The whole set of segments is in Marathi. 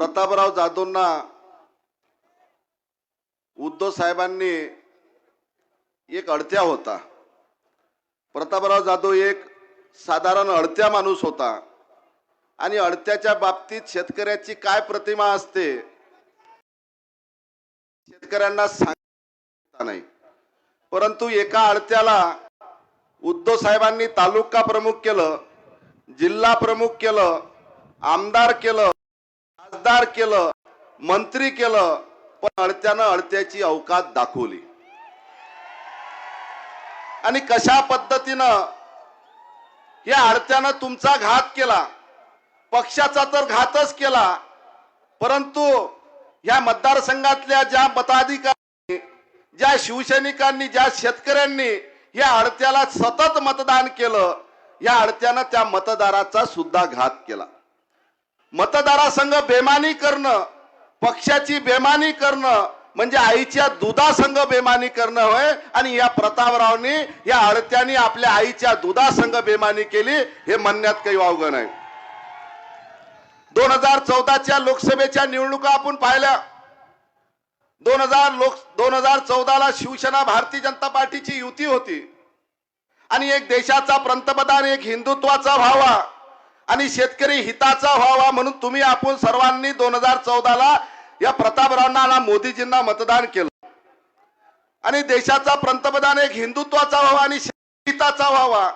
प्रतापराव जाधवना उद्धव साहेबांनी एक अडत्या होता. प्रतापराव जाधव एक साधारण अडत्या माणूस होता. आणि अडत्याच्या बाबतीत शेतकऱ्याची काय प्रतिमा असते शेतकऱ्यांना सांगता नाही. परंतु एका अडत्याला उद्धव साहेबांनी तालुका प्रमुख केलं जिल्हा प्रमुख केलं आमदार केलं आमदार केलं मंत्री केलं पण अडत्यानं अडत्याची अवकात दाखवली. आणि कशा पद्धतीनं या अडत्यानं तुमचा घात केला पक्षाचा तर घातच केला परंतु या मतदारसंघातल्या ज्या मताधिकारी ज्या शिवसैनिकांनी ज्या शेतकऱ्यांनी या अडत्याला सतत मतदान केलं या अडत्यानं त्या मतदाराचा सुद्धा घात केला. मतदारासंघ बेमानी करणं पक्षाची बेमानी करणं म्हणजे आईच्या दुधासंघ बेमानी करणं होय. आणि या प्रतापरावनी या अडत्यानी आपल्या आईच्या दुधासंघ बेमानी केली हे म्हणण्यात काही वावगं नाही. दोन हजार चौदाच्या लोकसभेच्या निवडणुका आपण पाहिल्या. दोन हजार लोक दोन हजार चौदाला शिवसेना भारतीय जनता पार्टीची युती होती. आणि एक देशाचा पंतप्रधान एक हिंदुत्वाचा व्हावा. आणि शेतकरी हिताचा व्हावा म्हणून तुम्ही आपण सर्वांनी दोन हजार चौदाला या प्रतापरावांना मोदीजींना मतदान केलं. आणि देशाचा पंतप्रधान एक हिंदुत्वाचा व्हावा आणि हिताचा व्हावा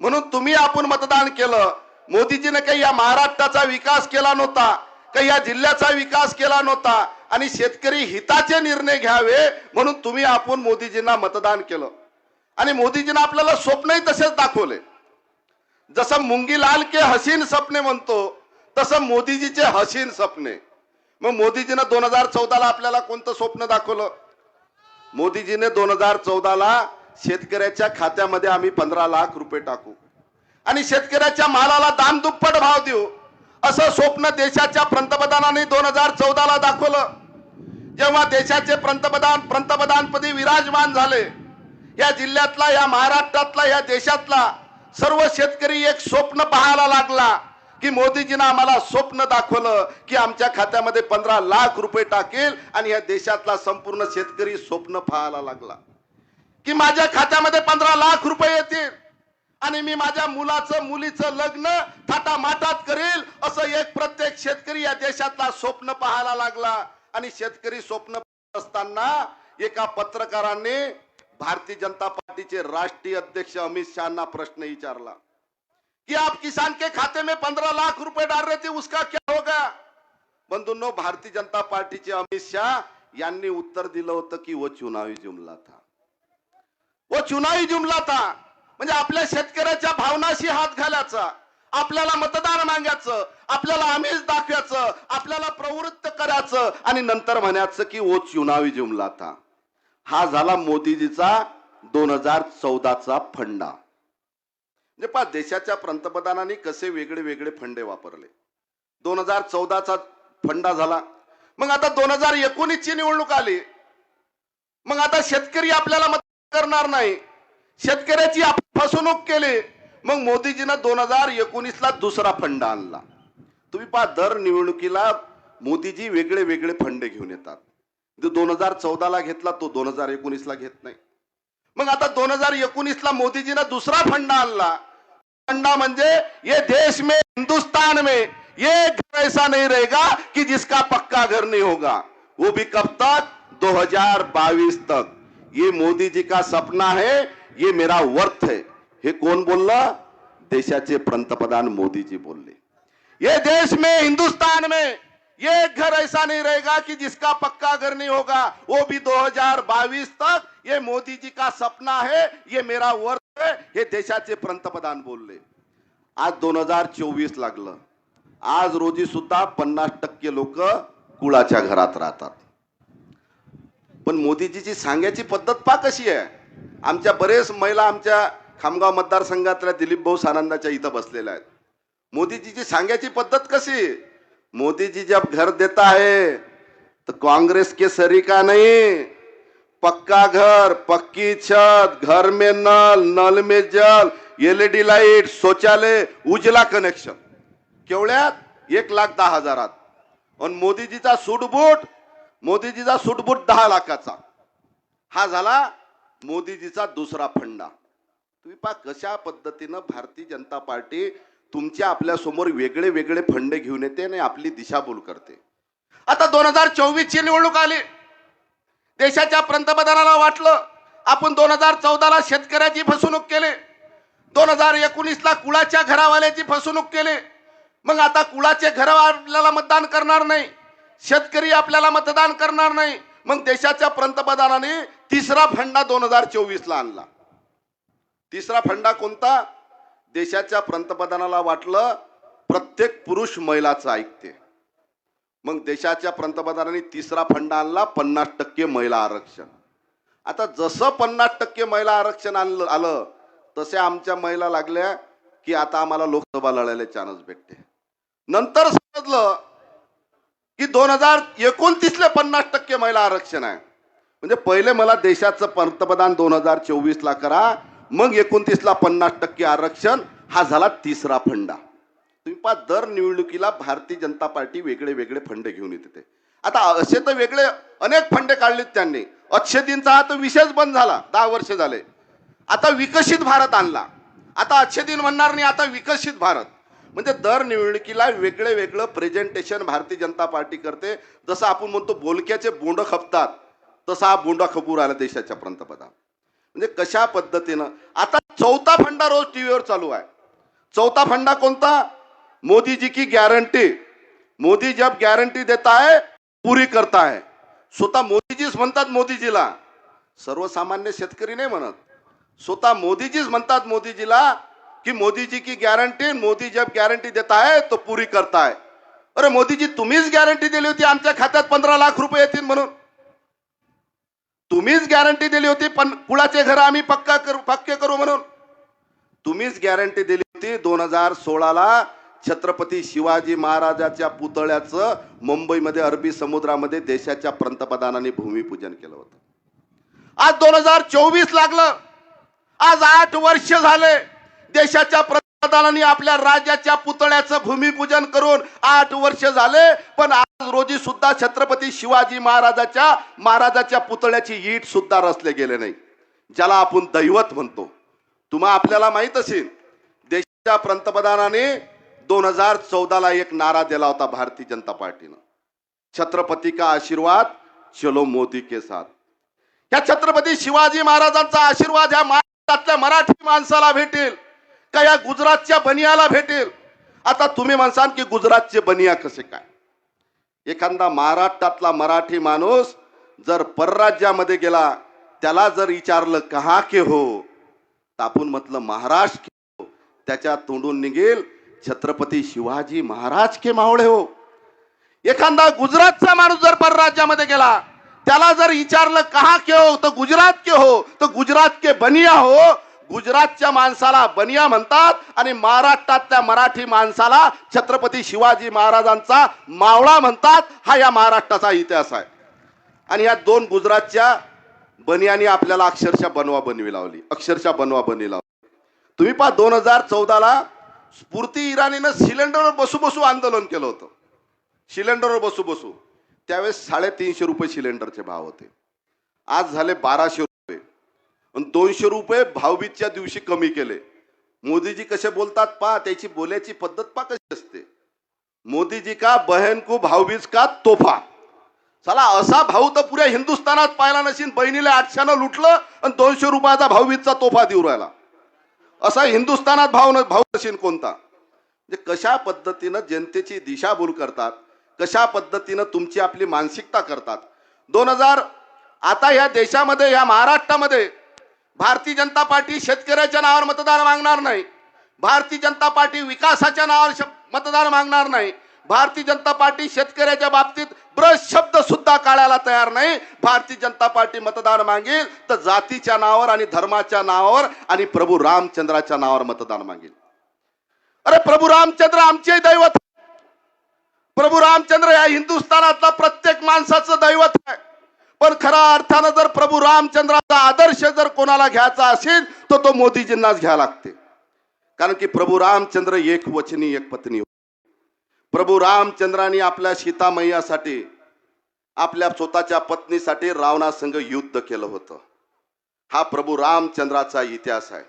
म्हणून तुम्ही आपण मतदान केलं. मोदीजीने काही या महाराष्ट्राचा विकास केला नव्हता काही या जिल्ह्याचा विकास केला नव्हता आणि शेतकरी हिताचे निर्णय घ्यावे म्हणून तुम्ही आपण मोदीजींना मतदान केलं. आणि मोदीजीनं आपल्याला स्वप्नही तसेच दाखवले. जसं मुंगीलाल के हसीन सपने म्हणतो तसं मोदीजीचे हसीन सपने. मग मोदीजीनं दोन हजार चौदाला आपल्याला कोणतं स्वप्न दाखवलं? मोदीजीने दोन हजार चौदाला शेतकऱ्याच्या खात्यामध्ये आम्ही पंधरा लाख रुपये टाकू. आणि शेतकऱ्याच्या मालाला दाम दुप्पट भाव देऊ. असं स्वप्न देशाच्या पंतप्रधानांनी दोन हजार चौदाला दाखवलं. जेव्हा देशाचे पंतप्रधान पंतप्रधानपदी विराजमान झाले या जिल्ह्यातला या महाराष्ट्रातला या देशातला सर्व शेतकरी एक स्वप्न पाहायला लागला की मोदीजीनं आम्हाला स्वप्न दाखवलं की आमच्या खात्यामध्ये पंधरा लाख रुपये टाकेल आणि या देशातला संपूर्ण शेतकरी स्वप्न पाहायला लागला. की माझ्या खात्यामध्ये पंधरा लाख रुपये येतील आणि मी माझ्या मुलाचं मुलीचं लग्न थाटामाटात करेल असं एक प्रत्येक शेतकरी या देशातला स्वप्न पाहायला लागला. आणि शेतकरी स्वप्न असताना एका पत्रकाराने भारतीय जनता पार्टीचे राष्ट्रीय अध्यक्ष अमित शहाना प्रश्न विचारला कि आप किसान के खाते में पंद्रह लाख रुपए डाल रहे थे उसका क्या होगा? बंधूंनो भारतीय जनता पार्टीचे अमित शाह यांनी उत्तर दिलं होतं की व चुनावी जुमला था. व चुनावी जुमला था. म्हणजे आपल्या शेतकऱ्याच्या भावनाशी हात घालायचा आपल्याला मतदान मागायचं आपल्याला आमिष दाखवायचं आपल्याला प्रवृत्त करायचं आणि नंतर म्हणायचं की वो चुनावी जुमला था. हा झाला मोदीजीचा दोन हजार चौदाचा फंडा. म्हणजे पहा देशाच्या पंतप्रधानांनी कसे वेगळे वेगळे फंडे वापरले. दोन हजार चौदाचा फंडा झाला. मग आता दोन हजार एकोणीस ची निवडणूक आली. मग आता शेतकरी आपल्याला मत करणार नाही. शेतकऱ्याची फसवणूक केली. मग मोदीजीनं दोन हजार एकोणीसला दुसरा फंड आणला. तुम्ही पहा दर निवडणुकीला मोदीजी वेगळे वेगळे फंडे घेऊन येतात. जो दोन हज़ार चौदाला घेतला तो दोन हज़ार एकोणीस ला घेत नाही. मग आता दोन हज़ार एकोणीस ला मोदीजीनं दुसरा फंडा आणला. फंडा ये देश में, हिंदुस्तान में, ये घर ऐसा नहीं रहेगा कि जिसका पक्का घर नहीं होगा. वो भी कब तक? 2022 तक. ये मोदी जी का सपना है, ये मेरा वर्थ है. हे कोण बोललं? देशाचे पंतप्रधान मोदी जी बोलले. ये देश में, हिंदुस्तान में ये घर ऐसा नहीं रहेगा कि जिसका पक्का घर नहीं होगा। वो भी 2022 तक ये मोदी जी का सपना है ये मेरा वर्ष है हे देशाचे पंतप्रधान बोलले आज दोन हजार चोवीस लागलं। आज रोजी सुद्धा पन्नास टक्के लोक कुळाच्या घरात राहतात। पण मोदीजीची सांगायची पद्धत पा कशी आहे? आमच्या बरेच महिला आमच्या खामगाव मतदारसंघातल्या दिलीप भाऊ सानंदाच्या इथं बसलेल्या आहेत। मोदीजीची सांगायची पद्धत कशी? मोदी जी जब घर देता है तो कांग्रेस के सरी का नहीं। पक्का घर पक्की छत घर में नल नल में जल एलईडी लाइट शौचालय उजला कनेक्शन। केवढ्यात एक लाख दहा हजारात। आणि मोदीजीचा सूटबूट मोदीजीचा सूटबूट दहा लाखाचा। हा झाला मोदीजीचा दुसरा फंडा। तुम्ही पा कशा पद्धतीनं भारतीय जनता पार्टी तुमच्या आपल्यासमोर वेगळे वेगळे फंड घेऊन येते आणि आपली दिशाभूल करते. आता दोन हजार चोवीसची निवडणूक आली. देशाच्या पंतप्रधानाला वाटलं आपण दोन हजार चौदाला शेतकऱ्याची फसवणूक केली. दोन हजार एकोणीसला कुळाच्या घरावाल्याची फसवणूक केली. मग आता कुळाचे घर आपल्याला मतदान करणार नाही. शेतकरी आपल्याला मतदान करणार नाही. मग देशाच्या पंतप्रधानाने तिसरा फंडा दोन हजार चोवीसला आणला. तिसरा फंडा कोणता? देशाच्या पंतप्रधानाला वाटलं प्रत्येक पुरुष महिलाचं ऐकते. मग देशाच्या पंतप्रधानांनी तिसरा फंडा आणला पन्नास टक्के महिला आरक्षण. आता जसं पन्नास टक्के महिला आरक्षण आणलं आलं तसे आमच्या महिला लागल्या की आता आम्हाला लोकसभा लढायला चान्स भेटते. नंतर समजलं की दोन हजार एकोणतीसले पन्नास टक्के महिला आरक्षण आहे. म्हणजे पहिले मला देशाचं पंतप्रधान दोन हजार चोवीसला करा मग एकोणतीसला पन्नास टक्के आरक्षण हा झाला तिसरा फंडा. तुम्ही पहा दर निवडणुकीला भारतीय जनता पार्टी वेगळे वेगळे फंड घेऊन येते ते. आता असे तर वेगळे अनेक फंडे काढलेत त्यांनी. अक्षदीनचा हा तर विषयच बंद झाला दहा वर्ष झाले. आता विकसित भारत आणला. आता अक्षदीन म्हणणार नाही आता विकसित भारत. म्हणजे दर निवडणुकीला वेगळे वेगळं प्रेझेंटेशन भारतीय जनता पार्टी करते. जसं आपण म्हणतो बोलक्याचे बोंड खपतात तसा हा बोंडा खपूर आला देशाच्या पंतप्रधान. म्हणजे कशा पद्धतीनं? आता चौथा फंडा रोज टीव्हीवर चालू आहे. चौथा फंडा कोणता? मोदी जी की गॅरंटी मोदी जब गॅरंटी देता है पुरी करता है स्वतः मोदीजीच म्हणतात मोदीजीला. सर्वसामान्य शेतकरी नाही म्हणत. स्वतः मोदीजीच म्हणतात मोदीजीला की मोदीजी की गॅरंटी मोदी जब गॅरंटी देता है तो पुरी करताय. अरे मोदीजी तुम्हीच गॅरंटी दिली होती आमच्या खात्यात पंधरा लाख रुपये येतील म्हणून. तुम्हीच गॅरंटी दिली होती पण कुळाचे घर आम्ही पक्का करू पक्के करू म्हणून. तुम्हीच गॅरंटी दिली होती दोन हजार सोळाला छत्रपती शिवाजी महाराजाच्या पुतळ्याचं मुंबईमध्ये अरबी समुद्रामध्ये देशाच्या पंतप्रधानांनी भूमिपूजन केलं होतं. आज दोन हजार चोवीस लागलं. आज आठ वर्ष झाले देशाच्या आपल्या राज्याच्या पुतळ्याचं भूमिपूजन करून आठ वर्ष झाले पण आज रोजी सुद्धा छत्रपती शिवाजी महाराजाच्या महाराजाच्या पुतळ्याची ईट सुद्धा रचले गेले नाही. ज्याला आपण दैवत म्हणतो. तुम्हा आपल्याला माहीत असेल देशाच्या पंतप्रधानाने दोन हजार चौदाला एक नारा दिला होता भारतीय जनता पार्टीनं. छत्रपती का आशीर्वाद? चलो मोदी के साथ. या छत्रपती शिवाजी महाराजांचा आशीर्वाद ह्या महाराष्ट्रातल्या मराठी माणसाला भेटेल. का या गुजरातच्या बनियाला भेटेल? आता तुम्ही म्हणसान की गुजरातचे बनिया कसे काय? एखादा महाराष्ट्रातला मराठी माणूस जर परराज्यामध्ये गेला त्याला जर विचारलं कहा के हो? तर आपण म्हटलं महाराष्ट्र के हो. त्याच्या तोंडून निघेल छत्रपती शिवाजी महाराज के मावळे हो. एखादा गुजरातचा माणूस जर परराज्यामध्ये गेला त्याला जर विचारलं कहा के हो? तर गुजरात के हो. तर गुजरात के बनिया हो. गुजरातच्या माणसाला बनिया म्हणतात आणि महाराष्ट्रातल्या मराठी माणसाला छत्रपती शिवाजी महाराजांचा मावळा म्हणतात. हा या महाराष्ट्राचा इतिहास आहे. आणि या दोन गुजरातच्या बनियानी आपल्याला अक्षरशः बनवा बनवी लावली. अक्षरशः बनवा बनवी लावली. तुम्ही पहा दोन हजार चौदाला स्फूर्ती इराणीनं सिलेंडरवर बसू बसू आंदोलन केलं होतं. सिलेंडरवर बसू बसू. त्यावेळेस साडेतीनशे रुपये सिलेंडरचे भाव होते. आज झाले बाराशे रुपये आणि दोनशे रुपये भावबीजच्या दिवशी कमी केले. मोदीजी कसे बोलतात पा त्याची बोलायची पद्धत पा कशी असते? मोदीजी का बहन को भाऊबीज का तोफा? चला असा भाऊ तर पुऱ्या हिंदुस्थानात पाहिला नसेल बहिणीला आठशानं लुटलं आणि दोनशे रुपयाचा भाऊबीजचा तोफा देऊ राहिला. असा हिंदुस्थानात भाव न भाऊ नशीन कोणता? म्हणजे कशा पद्धतीनं जनतेची दिशाभूल करतात? कशा पद्धतीनं तुमची आपली मानसिकता करतात? दोन हजार आता ह्या देशामध्ये ह्या महाराष्ट्रामध्ये भारतीय जनता पार्टी शेतकऱ्याच्या नावावर मतदान मागणार नाही. भारतीय जनता पार्टी विकासाच्या नावावर मतदान मागणार नाही. भारतीय जनता पार्टी शेतकऱ्याच्या बाबतीत ब्रश शब्द सुद्धा काढायला तयार नाही. भारतीय जनता पार्टी मतदान मागेल तर जातीच्या नावावर आणि धर्माच्या नावावर आणि प्रभू रामचंद्राच्या नावावर मतदान मागेल. अरे प्रभू रामचंद्र आमचे दैवत प्रभू रामचंद्र या हिंदुस्थानातला प्रत्येक माणसाचं दैवत आहे. पण खऱ्या अर्थानं जर प्रभू रामचंद्राचा आदर्श जर कोणाला घ्यायचा असेल तर तो मोदीजींनाच घ्या लागते. कारण की प्रभू रामचंद्र एक वचनी एक पत्नी प्रभू रामचंद्राने आपल्या सीतामय्यासाठी आपल्या स्वतःच्या पत्नीसाठी रावणासंग युद्ध केलं होतं. हा प्रभू रामचंद्राचा इतिहास आहे.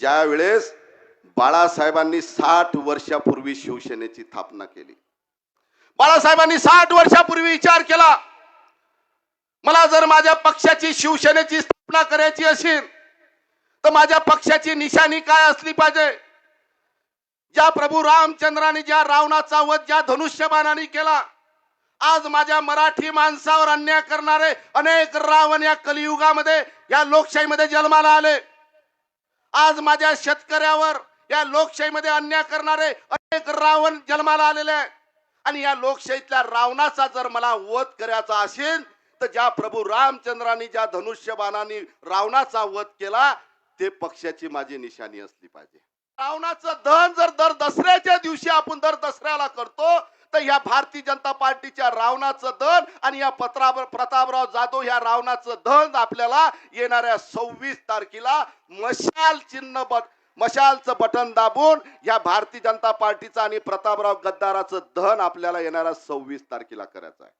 ज्या वेळेस बाळासाहेबांनी साठ वर्षापूर्वी शिवसेनेची स्थापना केली. बाळासाहेबांनी साठ वर्षापूर्वी विचार केला. मला जर माझ्या पक्षाची शिवसेनेची स्थापना करायची असेल तर माझ्या पक्षाची निशाणी काय असली पाहिजे? ज्या प्रभू रामचंद्राने ज्या रावणाचा वध ज्या धनुष्यबाणाने केला आज माझ्या मराठी माणसावर अन्याय करणारे अनेक रावण या कलियुगामध्ये या लोकशाहीमध्ये जन्माला आले. आज माझ्या शेतकऱ्यावर या लोकशाहीमध्ये अन्याय करणारे अनेक रावण जन्माला आलेले आहे आणि या लोकशाहीतल्या रावणाचा जर मला वध करायचा असेल तर ज्या प्रभू रामचंद्रांनी ज्या धनुष्यबाणाने रावणाचा वध केला ते पक्षाची माझी निशाणी असली पाहिजे. रावणाचं दहन जर दर दसऱ्याच्या दिवशी आपण दर दसऱ्याला करतो तर या भारतीय जनता पार्टीच्या रावणाचं दहन आणि या पत्रावर प्रतापराव जाधव या रावणाचं दहन आपल्याला येणाऱ्या सव्वीस तारखेला मशाल चिन्ह बट मशालचं बटन दाबून या भारतीय जनता पार्टीचं आणि प्रतापराव गद्दाराचं दहन आपल्याला येणाऱ्या सव्वीस तारखेला करायचं आहे.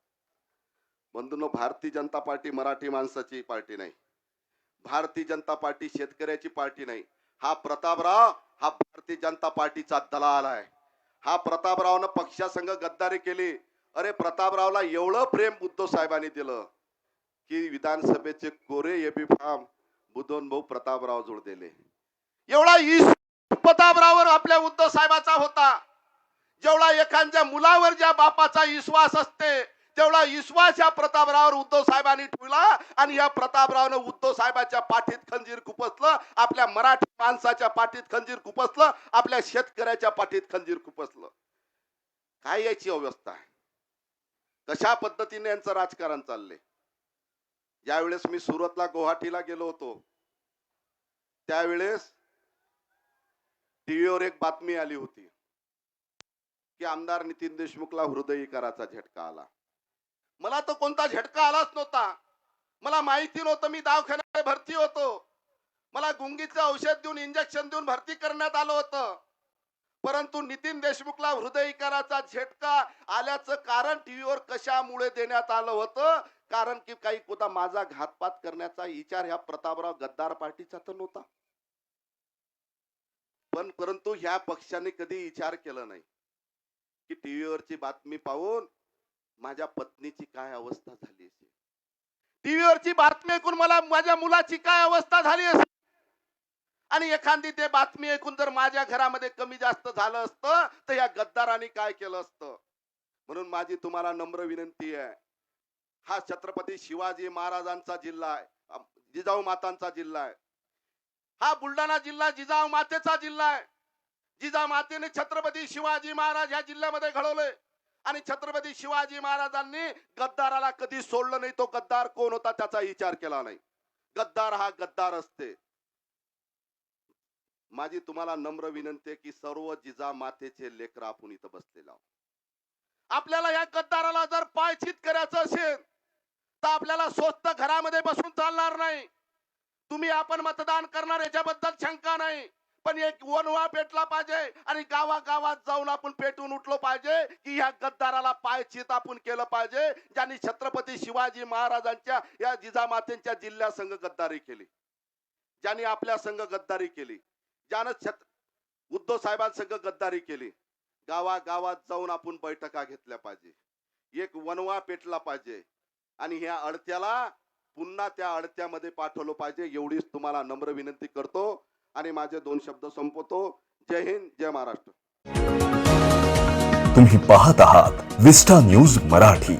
बंधूंनो भारतीय जनता पार्टी मराठी माणसाची पार्टी नाही. भारतीय जनता पार्टी शेतकऱ्याची पार्टी नाही. हा प्रतापराव हा भारतीय जनता पार्टीचा दलाल आहे. हा प्रतापरावनं पक्षासंग गद्दारी केली. अरे प्रतापरावला एवढं प्रेम उद्धव साहेबांनी दिलं की विधानसभेचे कोरे एबी फार्म बुधोन भाऊ प्रतापराव जोड दिले. एवढा ईस प्रतापरावर आपल्या उद्धव साहेबाचा होता. जेवढा एखाद्या मुलावर ज्या बापाचा विश्वास असते तेवढा विश्वास या प्रतापरावर उद्धव साहेबांनी ठेवला आणि या प्रतापरावनं उद्धव साहेबाच्या पाठीत खंजीर खुपसलं आपल्या मराठी माणसाच्या पाठीत खंजीर खुपसलं आपल्या शेतकऱ्याच्या पाठीत खंजीर खुपसलं. काय याची अवस्था आहे? कशा पद्धतीने यांचं राजकारण चाललंय? ज्यावेळेस मी सुरतला गुवाहाटीला गेलो होतो त्यावेळेस टीव्हीवर एक बातमी आली होती की आमदार नितीन देशमुखला हृदयविकाराचा झटका आला. मला तर कोणता झटका आलाच नव्हता. मला माहिती नव्हतं मी दवाखान्यात भरती होतो. मला गुंगीचं औषध देऊन इंजेक्शन देऊन भरती करण्यात आलं होतं. परंतु नितीन देशमुखला हृदयविकाराचा झटका आल्याचं कारण टीव्हीवर कशामुळे देण्यात आलं होतं? कारण की काही कोणता माझा घातपात करण्याचा विचार ह्या प्रतापराव गद्दार पार्टीचा तर नव्हता. पण परंतु ह्या पक्षाने कधी विचार केला नाही. की टीव्हीवरची बातमी पाहून माझ्या पत्नीची काय अवस्था झाली असेल? टीव्हीवरची बातमी ऐकून मला माझ्या मुलाची काय अवस्था झाली असेल? आणि एखादी ते बातमी ऐकून जर माझ्या घरामध्ये कमी जास्त झालं असतं तर या गद्दारांनी काय केलं असतं? म्हणून माझी तुम्हाला नम्र विनंती आहे. हा छत्रपती शिवाजी महाराजांचा जिल्हा आहे. जिजाऊ मातांचा जिल्हा आहे. हा बुलढाणा जिल्हा जिजाऊ मातेचा जिल्हा आहे. जिजा मातेने छत्रपती शिवाजी महाराज या जिल्ह्यामध्ये घडवले आणि छत्रपती शिवाजी महाराजांनी गद्दाराला कधी सोडलं नाही तो गद्दार कोण होता त्याचा विचार केला नाही. गद्दार हा गद्दार असते. माझी तुम्हाला नम्र विनंती आहे की सर्व जिजा मातेचे लेकर आपण इथं बसलेला आपल्याला या गद्दाराला जर पायचीत करायचं असेल तर आपल्याला स्वस्त घरामध्ये बसून चालणार नाही. तुम्ही आपण मतदान करणार याच्याबद्दल शंका नाही. पण एक वनवा पेटला पाहिजे आणि गावागावात जाऊन आपण पेटून उठलो पाहिजे की ह्या गद्दाराला पायचीत आपण केलं पाहिजे ज्यांनी छत्रपती शिवाजी महाराजांच्या या जिजामातेंच्या जिल्ह्या संघ गद्दारी केली. ज्यांनी आपल्या संघ गद्दारी केली. ज्यानं छत उद्धव साहेबांसंग गद्दारी केली. गावागावात जाऊन आपण बैठका घेतल्या पाहिजे. एक वनवा पेटला पाहिजे. आणि ह्या अडत्याला पुन्हा त्या अडत्यामध्ये पाठवलं पाहिजे. एवढीच तुम्हाला नम्र विनंती करतो. आणि माझे दोन शब्द संपवतो. जय हिंद जय महाराष्ट्र. तुम्ही पाहत आहात विस्टा न्यूज मराठी.